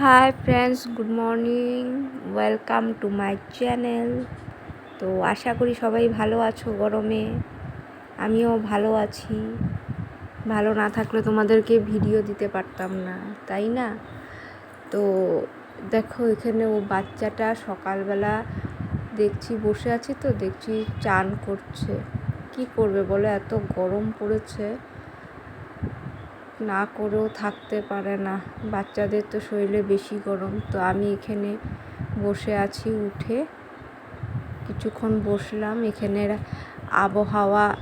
Hi friends good morning welcome to my channel তো আশা করি সবাই ভালো আছো গরমে। আমিও ভালো আছি। ভালো না থাকলে তোমাদেরকে ভিডিও দিতে পারতাম না, তাই না? তো দেখো এখানে ও বাচ্চাটা সকালবেলা দেখছি বসে আছে তো, দেখছি চান করছে। কি করবে বলে? এত গরম পড়েছে। না করেও থাকতে পারে না। বাচ্চাদের তো শরীরে বেশি গরম। তো আমি এখানে বসে আছি, উঠে কিছুক্ষণ বসলাম। এখানের আবহাওয়া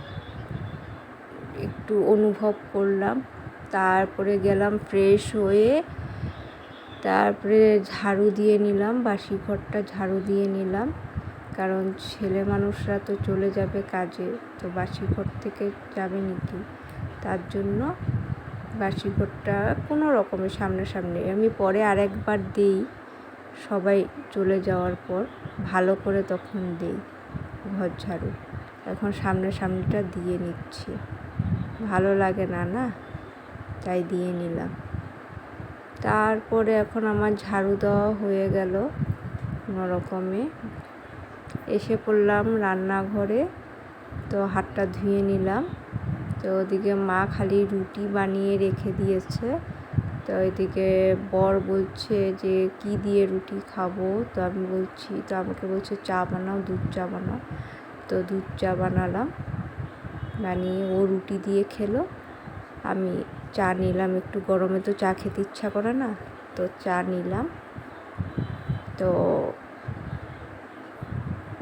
একটু অনুভব করলাম। তারপরে গেলাম ফ্রেশ হয়ে, তারপরে ঝাড়ু দিয়ে নিলাম। বাসি ঘরটা ঝাড়ু দিয়ে নিলাম। কারণ ছেলে মানুষরা তো চলে যাবে কাজে। তো বাসি ঘর থেকে যাবে নাকি? তার জন্য বাসি ঘরটা কোনো রকমের সামনাসামনি। আমি পরে আর একবার দিই, সবাই চলে যাওয়ার পর ভালো করে তখন দিই ঘর ঝাড়ু। এখন সামনাসামনিটা দিয়ে নিচ্ছি। ভালো লাগে না না? তাই দিয়ে নিলাম। তারপরে এখন আমার ঝাড়ু দেওয়া হয়ে গেল কোনো রকমে এসে পড়লাম রান্নাঘরে, তো হাতটা ধুয়ে নিলাম। তো ওদিকে মা খালি রুটি বানিয়ে রেখে দিয়েছে। তো ওইদিকে বর বলছে যে, কি দিয়ে রুটি খাব? তো আমি বলছি, তো আমাকে বলছে, চা বানাও, দুধ চা বানাও। তো দুধ চা বানালাম। বানিয়ে ও রুটি দিয়ে খেলো। আমি চা নিলাম, একটু গরমে তো চা খেতে ইচ্ছা করে না। তো চা নিলাম। তো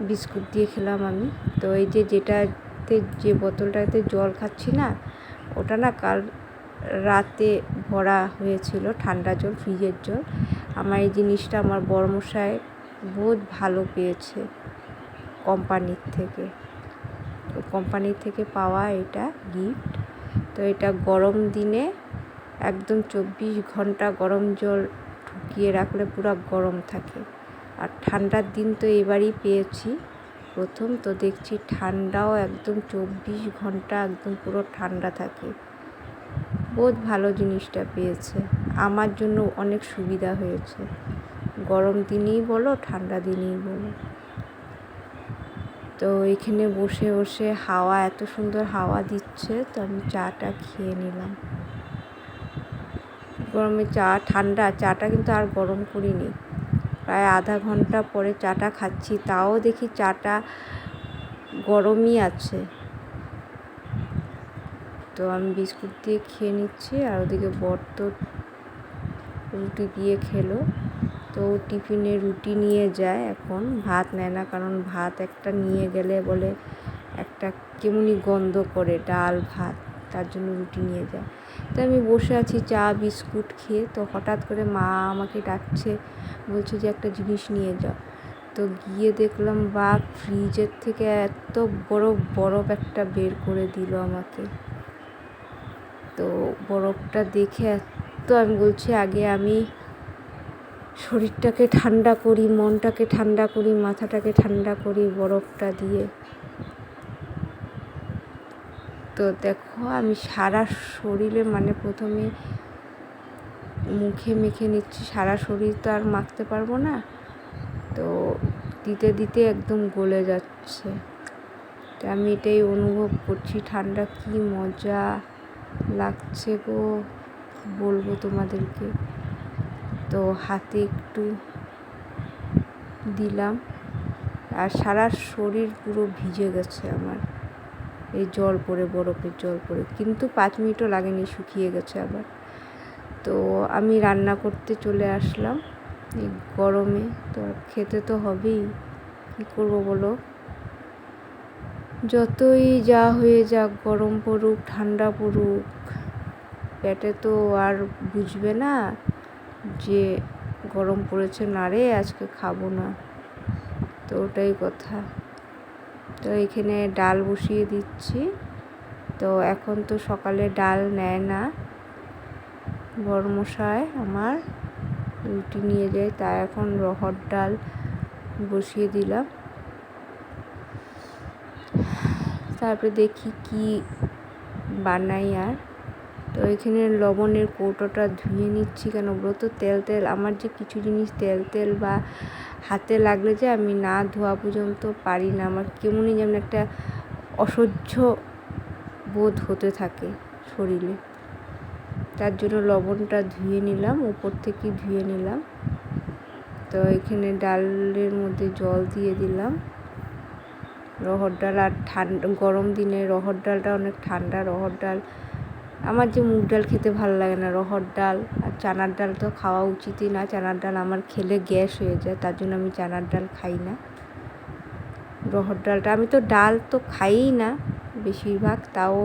বিস্কুট দিয়ে খেলাম আমি। তো এই যে যেটা যে বোতলটাতে জল খাচ্ছি না, ওটা না কাল রাতে ভরা হয়েছিল, ঠান্ডা জল, ফ্রিজের জল। আমার এই জিনিসটা আমার বড়মশাই বহুত ভালো পেয়েছে কোম্পানির থেকে। কোম্পানির থেকে পাওয়া এটা গিফট তো এটা গরম দিনে একদম চব্বিশ ঘণ্টা গরম জল ঢুকিয়ে রাখলে পুরো গরম থাকে। আর ঠান্ডার দিন তো এবারই পেয়েছি। প্রথম তো দেখছি ঠান্ডাও একদম চব্বিশ ঘণ্টা একদম পুরো ঠান্ডা থাকে। বহুত ভালো জিনিসটা পেয়েছে। আমার জন্য অনেক সুবিধা হয়েছে। গরম দিনেই বলো, ঠান্ডা দিনেই বলো। তো এখানে বসে বসে হাওয়া, এত সুন্দর হাওয়া দিচ্ছে, তো আমি চাটা খেয়ে নিলাম। গরমে চা, ঠান্ডা, চাটা কিন্তু আর গরম করিনি। প্রায় আধা ঘণ্টা পরে চাটা খাচ্ছি, তাও দেখি চাটা গরমই আছে। তো আমি বিস্কুট দিয়ে খেয়ে নিচ্ছি আর ওদিকে বর তো রুটি দিয়ে খেলো। তো টিফিনে রুটি নিয়ে যায় এখন, ভাত নেয় না কারণ ভাত একটা নিয়ে গেলে বলে একটা কেমনি গন্ধ করে ডাল, ভাত, তার জন্য রুটি নিয়ে যায়। তো আমি বসে আছি, চা, বিস্কুট খেয়ে। তো হঠাৎ করে মা আমাকে ডাকছে, বলছে যে একটা জিনিস নিয়ে যাও তো গিয়ে দেখলাম, বা, ফ্রিজের থেকে এত বড় বরফ একটা বের করে দিল আমাকে। তো বরফটা দেখে এত, আমি বলছি, আগে আমি শরীরটাকে ঠান্ডা করি, মনটাকে ঠান্ডা করি, মাথাটাকে ঠান্ডা করি বরফটা দিয়ে। তো দেখো, আমি সারা শরীরে মানে প্রথমে মুখে মেখে নিচ্ছি, সারা শরীর তো আর মাখতে পারব না। তো দিতে দিতে একদম গলে যাচ্ছে। তো আমি এটাই অনুভব করছি, ঠান্ডা কি মজা লাগছে গো বলব তোমাদেরকে। তো হাতে একটু দিলাম, আর সারা শরীর পুরো ভিজে গেছে আমার। এই জল পড়ে বরফের জল পড়ে কিন্তু পাঁচ মিনিটও লাগেনি, শুকিয়ে গেছে আবার। তো আমি রান্না করতে চলে আসলাম। এই গরমে তো খেতে তো হবেই। কী করব বলো? যতই যা হয়ে যাক, গরম পড়ুক, ঠান্ডা পড়ুক, পেটে তো আর বুঝবে না যে গরম পড়েছে না রে, আজকে খাব না। তো ওটাই কথা। তো এখানে ডাল বসিয়ে দিচ্ছি। তো এখন তো সকালে ডাল নেয় না। বর্মশায় আমার রুটি নিয়ে যায় তা এখন রহর ডাল বসিয়ে দিলাম। তারপরে দেখি কি বানাই আর। তো এখানে লবণের কৌটোটা ধুয়ে নিচ্ছি কেন ওগুলো তো? তেল তেল, আমার যে কিছু জিনিস তেল তেল বা হাতে লাগলে যে আমি না ধোয়া পর্যন্ত পারি না, আমার কেমনই যেমন একটা অসহ্য বোধ হতে থাকে শরীরে। তার জন্য লবণটা ধুয়ে নিলাম, উপর থেকে ধুয়ে নিলাম। তো এখানে ডালের মধ্যে জল দিয়ে দিলাম। রহর ডাল আর ঠান্ডা, গরম দিনে রহর ডালটা অনেক ঠান্ডা রহর ডাল আমার যে মুগ ডাল খেতে ভালো লাগে না, রহর ডাল আর চানার ডাল তো খাওয়া উচিতই না। চানার ডাল আমার খেলে গ্যাস হয়ে যায়, তার জন্য আমি চানার ডাল খাই না। রহর ডালটা, আমি তো ডাল তো খাইই না বেশিরভাগ, তাও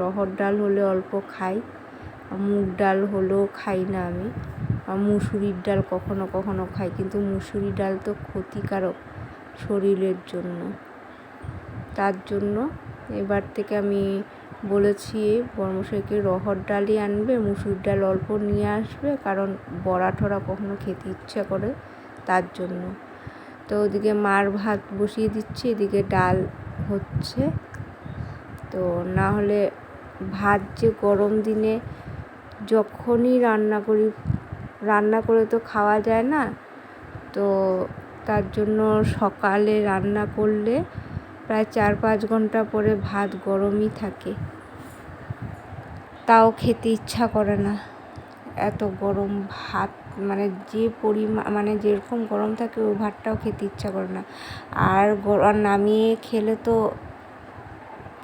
রহর ডাল হলে অল্প খাই মুগ ডাল হলেও খাই না আমি। আর মুসুরির ডাল কখনো কখনো খাই, কিন্তু মুসুরি ডাল তো ক্ষতিকারক শরীরের জন্য। তার জন্য এবার থেকে আমি বলেছি, বর্মশাইকে রহর ডালই আনবে, মুসুর ডাল অল্প নিয়ে আসবে, কারণ বড়া ঠরা কখনো খেতে ইচ্ছা করে তার জন্য। তো ওদিকে মার ভাত বসিয়ে দিচ্ছি, এদিকে ডাল হচ্ছে। তো না হলে ভাত যে গরম দিনে যখনই রান্না করি, রান্না করে তো খাওয়া যায় না। তো তার জন্য সকালে রান্না করলে প্রায় চার পাঁচ ঘণ্টা পরে ভাত গরমই থাকে। তাও খেতে ইচ্ছা করে না। এত গরম ভাত মানে যে পরিমাণ মানে যেরকম গরম থাকে ওই ভাতটাও খেতে ইচ্ছা করে না। আর নামিয়ে খেলে তো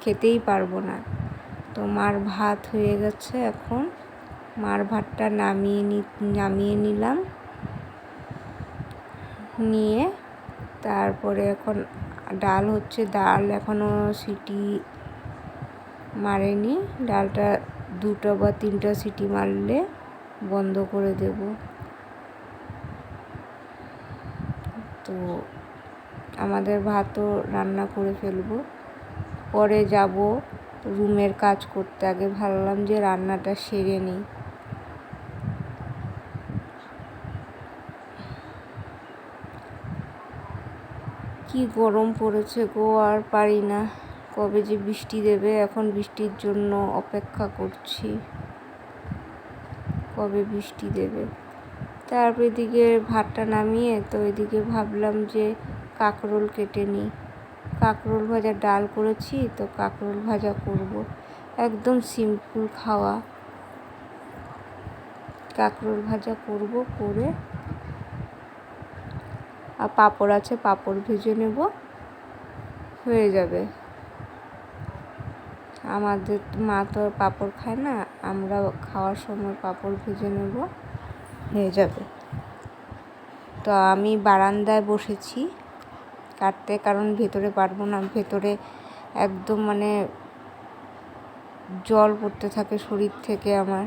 খেতেই পারব না। তো মার ভাত হয়ে গেছে এখন। মার ভাতটা নামিয়ে নি, নামিয়ে নিলাম। নিয়ে তারপরে এখন ডাল হচ্ছে ডাল এখনও সিটি মারেনি। ডালটা দুটো বা তিনটা সিটি মারলে বন্ধ করে দেব। তো আমাদের ভাতও রান্না করে ফেলব। পরে যাব রুমের কাজ করতে। আগে ভাবলাম যে রান্নাটা সেরে নিই। কি গরম পড়েছে গো, আর পারি না। কবে যে বৃষ্টি দেবে, এখন বৃষ্টির জন্য অপেক্ষা করছি। কবে বৃষ্টি দেবে? তারপর এদিকে ভাতটা নামিয়ে, তো এদিকে ভাবলাম যে কাঁকরোল কেটে নিই। কাঁকরোল ভাজা ডাল করেছি, তো কাঁকরোল ভাজা করব। একদম সিম্পল খাওয়া। কাঁকরোল ভাজা করব, করে আর পাঁপড় আছে, পাঁপড় ভেজে নেব। হয়ে যাবে। আমাদের মা তো পাঁপড় খায় না, আমরা খাওয়ার সময় পাঁপড় ভেজে নেব। হয়ে যাবে। তো আমি বারান্দায় বসেছি কাটতে, কারণ ভেতরে পারব না। ভেতরে একদম মানে জল পড়তে থাকে শরীর থেকে আমার।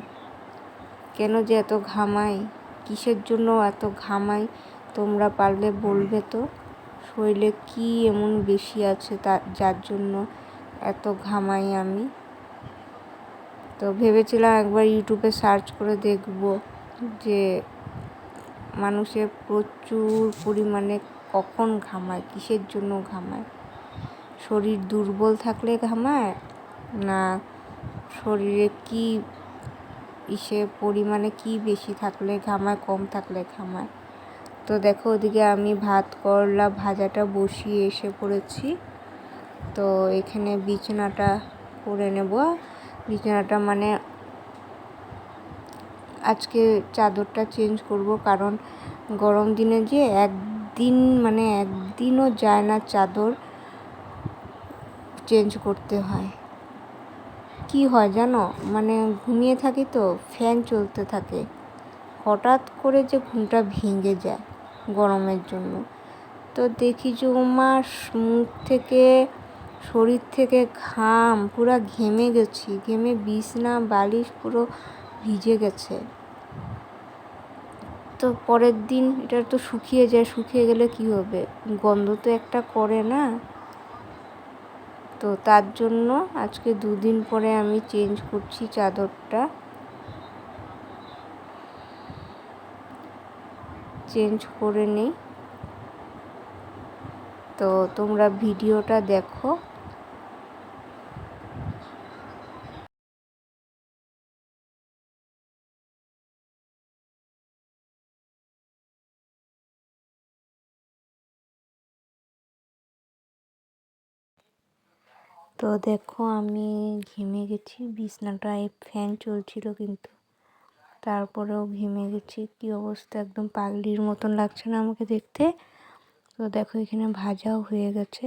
কেন যে এত ঘামাই? কিসের জন্য এত ঘামাই? তোমরা পারলে বলবে তো, শরীরে কি এমন বেশি আছে তা, যার জন্য এত ঘামাই আমি? তো ভেবেছিলাম একবার ইউটিউবে সার্চ করে দেখব যে মানুষের প্রচুর পরিমাণে কখন ঘামায়, কিসের জন্য ঘামায়? শরীর দুর্বল থাকলে ঘামায়? না, শরীরে কি ইসে পরিমাণে কি বেশি থাকলে ঘামায়, কম থাকলে ঘামায়? তো দেখো ওদিকে আমি ভাত, করলা ভাজাটা বসিয়ে এসে পড়েছি। তো এখানে বিছানাটা করে নেব। বিছানাটা মানে আজকে চাদরটা চেঞ্জ করব কারণ গরম দিনে যে একদিন মানে একদিনও যায় না চাদর চেঞ্জ করতে হয়। কি হয় জানো? মানে ঘুমিয়ে থাকি তো ফ্যান চলতে থাকে। হঠাৎ করে যে ঘুমটা ভেঙে যায়। গরমের জন্য। তো দেখি যে মাস মুখ থেকে, শরীর থেকে ঘাম পুরো ঘেমে গেছি, ঘেমে বিছনা, বালিশ পুরো ভিজে গেছে। তো পরের দিন এটা তো শুকিয়ে যায়, শুকিয়ে গেলে কি হবে? গন্ধ তো একটা করে না। তো তার জন্য আজকে দুদিন পরে আমি চেঞ্জ করছি চাদরটা। চেঞ্জ করে নিই। তো তোমরা ভিডিওটা দেখো। তো দেখো আমি ঘেমে গেছি, বিছনাটায় ফ্যান চলছিল কিন্তু। তারপরেও ঘেমে গেছি। কি অবস্থা? একদম পাগলির মতন লাগছে না আমাকে দেখতে। তো দেখো, এখানে ভাজাও হয়ে গেছে।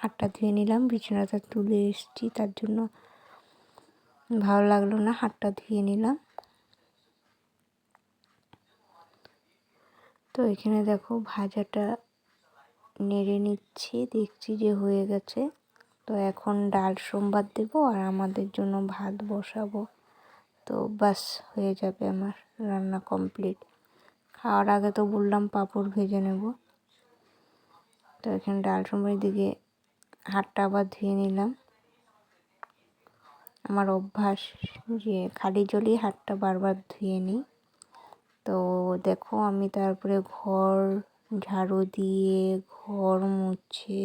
হাতটা ধুয়ে নিলাম, বিছানাটা তুলে এসেছি, তার জন্য ভালো লাগল না হাতটা ধুয়ে নিলাম। তো এখানে দেখো, ভাজাটা নেড়ে নিচ্ছি, দেখছি যে হয়ে গেছে। তো এখন ডাল সোমবার দেবো আর আমাদের জন্য ভাত বসাবো। তো বাস হয়ে যাবে আমার রান্না কমপ্লিট খাওয়ার আগে তো বললাম পাঁপড় ভেজে নেব। তো এখানে ডাল সোমবার দিকে হাতটা আবার ধুয়ে নিলাম। আমার অভ্যাস যে খালি জলেই হাতটা বারবার ধুয়ে নিই। তো দেখো আমি তারপরে ঘর, ঝাড়ু দিয়ে, ঘর মুছে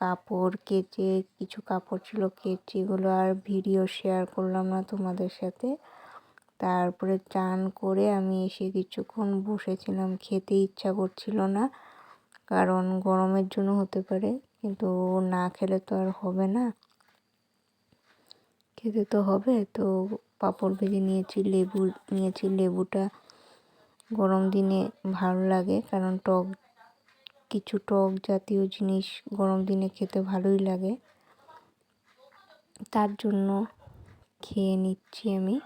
কাপড় কেচে কিছু কাপড় ছিল কেচে এগুলো আর ভিডিও শেয়ার করলাম না তোমাদের সাথে। তারপরে চান করে আমি এসে কিছুক্ষণ বসেছিলাম, খেতে ইচ্ছা করছিল না, কারণ গরমের জন্য হতে পারে, কিন্তু না খেলে তো আর হবে না। খেতে তো হবে, তো পাঁপড় ভেজে নিয়েছি, লেবু, নিয়েছি লেবুটা। গরম দিনে ভালো লাগে, কারণ টক কিছু টক জাতীয় জিনিস গরম দিনে খেতে ভালোই লাগে। তার জন্য খেয়ে নিচ্ছি আমি।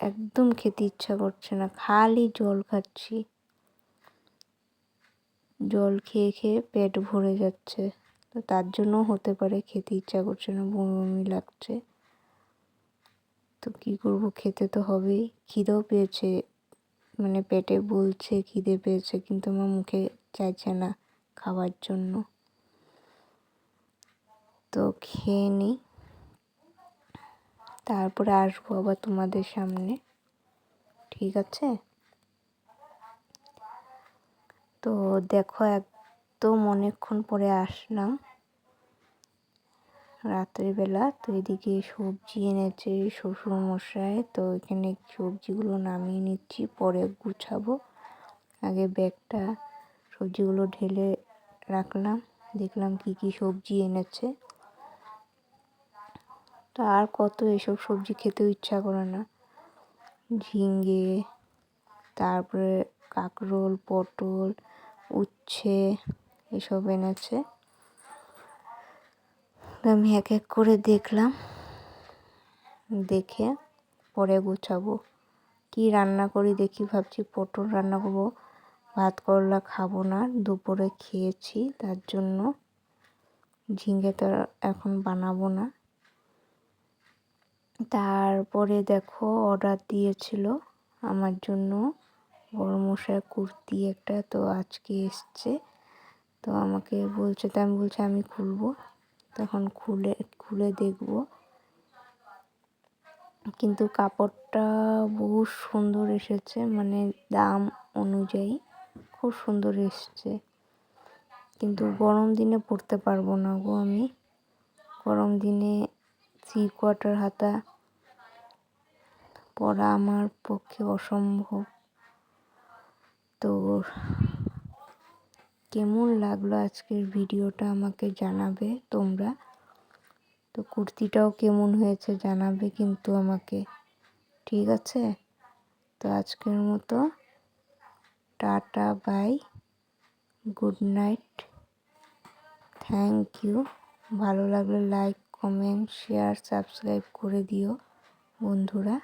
একদম খেতে ইচ্ছা করছে না, খালি জল খাচ্ছি। জল খেয়ে খেয়ে পেট ভরে যাচ্ছে। তো তার জন্য হতে পারে খেতে ইচ্ছা করছে না, বমি বমি লাগছে। তো কী করব, খেতে তো হবেই। খিদেও পেয়েছে মানে পেটে বলছে, খিদে পেয়েছে, কিন্তু আমার মুখে চাইছে না খাওয়ার জন্য। তো খেয়ে নিই তারপরে আসব আবার তোমাদের সামনে। ঠিক আছে? তো দেখো, একদম অনেকক্ষণ পরে আসলাম। রাত্রিবেলা তো এদিকে সবজি এনেছে শ্বশুর মশাই তো এখানে সবজিগুলো নামিয়ে নিচ্ছি, পরে গুছাবো। আগে ব্যাগটা, সবজিগুলো ঢেলে রাখলাম, দেখলাম কি কি সবজি এনেছে। তো আর কত এসব সবজি খেতেও ইচ্ছা করে না। ঝিঙ্গে তারপরে কাঁকরোল, পটল, উচ্ছে, এসব এনেছে। তো আমি এক এক করে দেখলাম। দেখে পরে গোছাবো। কি রান্না করি দেখি ভাবছি পটল রান্না করব। ভাত, করলা খাব না, দুপুরে খেয়েছি, তার জন্য ঝিঙে তো এখন বানাবো না। তারপরে দেখো অর্ডার দিয়েছিল আমার জন্য বড় মশাই কুর্তি একটা, তো আজকে এসছে। তো আমাকে বলছে, তো আমি বলছি আমি খুলবো। তখন খুলে খুলে দেখব। কিন্তু কাপড়টা বহু সুন্দর এসেছে মানে দাম অনুযায়ী খুব সুন্দর এসছে। কিন্তু গরম দিনে পরতে পারব না গো আমি। গরম দিনে থ্রি কোয়ার্টার হাতা পরা আমার পক্ষে অসম্ভব। তো কেমন লাগল আজকের ভিডিওটা আমাকে জানাবে তোমরা? তো কুর্তিটাও কেমন হয়েছে জানাবে কিন্তু আমাকে, ঠিক আছে? তো আজকের মতো, tata, bye, good night, thank you. ভালো লাগলে লাইক, কমেন্ট, শেয়ার, সাবস্ক্রাইব করে দিও বন্ধুরা।